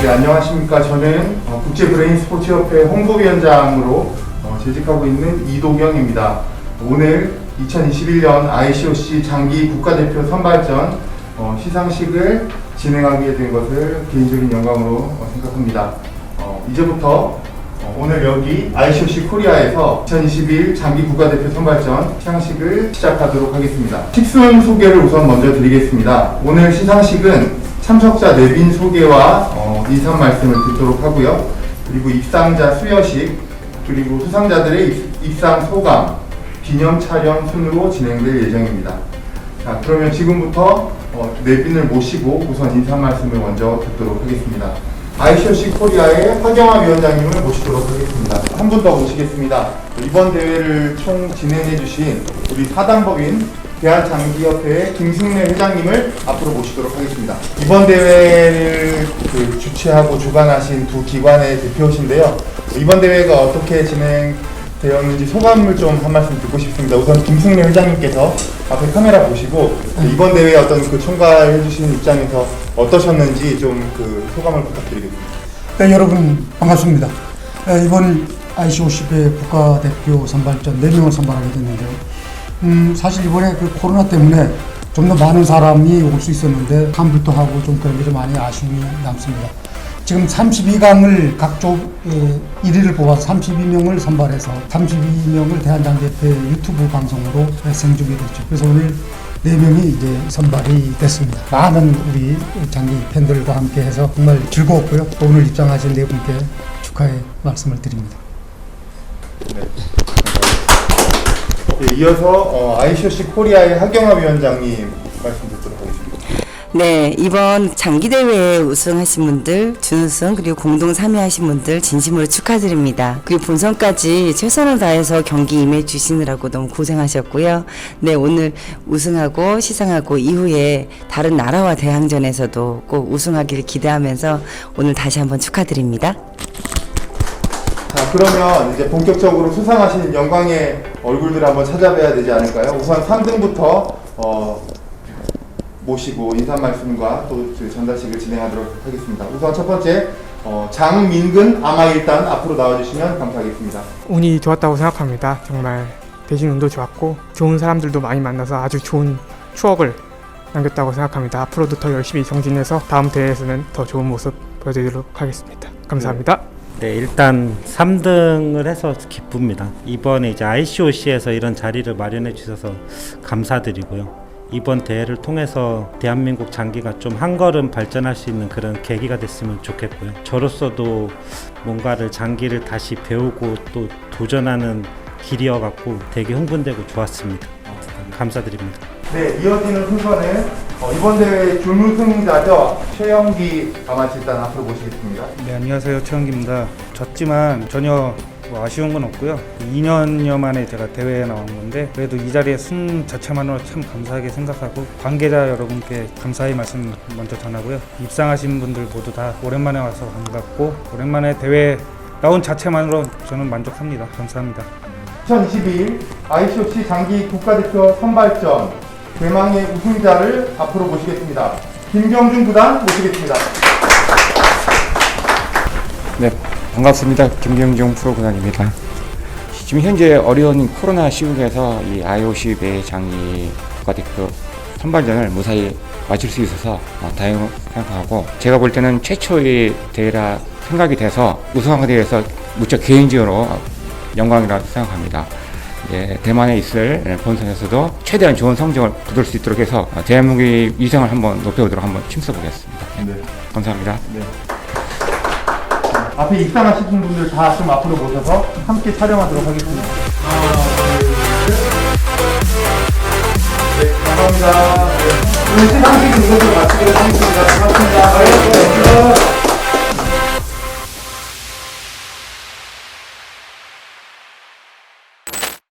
네, 안녕하십니까. 저는 어, 국제 브레인 스포츠협회 홍보위원장으로 어, 재직하고 있는 이도경입니다. 오늘 2021년 ICOC 장기 국가대표 선발전 어, 시상식을 진행하게 된 것을 개인적인 영광으로 어, 생각합니다. 어, 이제부터 어, 오늘 여기 ICOC 코리아에서 2021 장기 국가대표 선발전 시상식을 시작하도록 하겠습니다. 식순 소개를 우선 먼저 드리겠습니다. 오늘 시상식은 참석자 내빈 소개와 어, 인사 말씀을 듣도록 하고요. 그리고 입상자 수여식, 그리고 수상자들의 입, 입상 소감, 기념 촬영 순으로 진행될 예정입니다. 자, 그러면 지금부터 어, 내빈을 모시고 우선 인사 말씀을 먼저 듣도록 하겠습니다. ICOC 코리아의 화경화 위원장님을 모시도록 하겠습니다. 한 분 더 모시겠습니다. 이번 대회를 총 진행해 주신 우리 사단법인 대한장기협회의 김승래 회장님을 앞으로 모시도록 하겠습니다. 이번 대회를 그 주최하고 주관하신 두 기관의 대표신데요. 이번 대회가 어떻게 진행되었는지 소감을 좀 한 말씀 듣고 싶습니다. 우선 김승래 회장님께서 앞에 카메라 보시고 이번 대회 어떤 그 총괄해 주신 입장에서 어떠셨는지 좀 그 소감을 부탁드리겠습니다. 네, 여러분 반갑습니다. 네, 이번 ICOC의 국가대표 선발전 4명을 선발하게 됐는데요. 음, 사실 이번에 그 코로나 때문에 좀 더 많은 사람이 올 수 있었는데 환불도 하고 좀 그런 게 좀 많이 아쉬움이 남습니다. 지금 32강을 각조 1위를 뽑아서 32명을 선발해서 32명을 대한장대회 유튜브 방송으로 생중계 됐죠. 그래서 오늘 네 명이 이제 선발이 됐습니다. 많은 우리 장기 팬들과 함께 해서 정말 즐거웠고요. 또 오늘 입장하신 네 분께 축하의 말씀을 드립니다. 네. 네, 이어서 어, ICOC 코리아의 하경화 위원장님 말씀 듣도록 하겠습니다. 네, 이번 장기대회에 우승하신 분들, 준우승, 그리고 공동 3위 하신 분들 진심으로 축하드립니다. 그리고 본선까지 최선을 다해서 경기 임해 주시느라고 너무 고생하셨고요. 네, 오늘 우승하고 시상하고 이후에 다른 나라와 대항전에서도 꼭 우승하기를 기대하면서 오늘 다시 한번 축하드립니다. 자, 그러면 이제 본격적으로 수상하신 영광의 얼굴들을 한번 찾아뵈야 되지 않을까요? 우선 3등부터 어, 모시고 인사 말씀과 또그 전달식을 진행하도록 하겠습니다. 우선 첫 번째 어, 장민근 아마일단 앞으로 나와주시면 감사하겠습니다. 운이 좋았다고 생각합니다. 정말 대진운도 좋았고 좋은 사람들도 많이 만나서 아주 좋은 추억을 남겼다고 생각합니다. 앞으로도 더 열심히 정진해서 다음 대회에서는 더 좋은 모습 보여드리도록 하겠습니다. 감사합니다. 네, 일단 3등을 해서 기쁩니다. 이번에 이제 ICOC에서 이런 자리를 마련해 주셔서 감사드리고요. 이번 대회를 통해서 대한민국 장기가 좀 한 걸음 발전할 수 있는 그런 계기가 됐으면 좋겠고요. 저로서도 뭔가를 장기를 다시 배우고 또 도전하는 길이어 갖고 되게 흥분되고 좋았습니다. 감사드립니다. 네, 이어지는 순서는 어, 이번 대회 준우승자죠 최영기 아마칠단 앞으로 모시겠습니다. 네, 안녕하세요. 최영기입니다. 졌지만 전혀 뭐 아쉬운 건 없고요. 2년여 만에 제가 대회에 나온 건데 그래도 이 자리에 순 자체만으로 참 감사하게 생각하고 관계자 여러분께 감사의 말씀 먼저 전하고요. 입상하신 분들 모두 다 오랜만에 와서 반갑고 오랜만에 대회에 나온 자체만으로 저는 만족합니다. 감사합니다. 2022 ICOC 장기 국가대표 선발전 대망의 우승자를 앞으로 모시겠습니다. 김경준 구단 모시겠습니다. 네, 반갑습니다. 김경중 프로구단입니다. 지금 현재 어려운 코로나 시국에서 이 IOC 배 장기 국가대표 선발전을 무사히 마칠 수 있어서 어, 다행으로 생각하고 제가 볼 때는 최초의 대회라 생각이 돼서 우승하게 돼서 무척 개인적으로 영광이라고 생각합니다. 예, 대만에 있을 본선에서도 최대한 좋은 성적을 거둘 수 있도록 해서 어, 대한민국의 위상을 한번 높여보도록 한번 힘써보겠습니다. 네. 감사합니다. 네. 앞에 입상하신 분들 다 좀 앞으로 모셔서 함께 촬영하도록 하겠습니다. 하나, 둘, 셋. 네, 감사합니다. 네. 오늘 시상식은 이것으로 마치도록 하겠습니다. 고맙습니다. 네, 고맙습니다.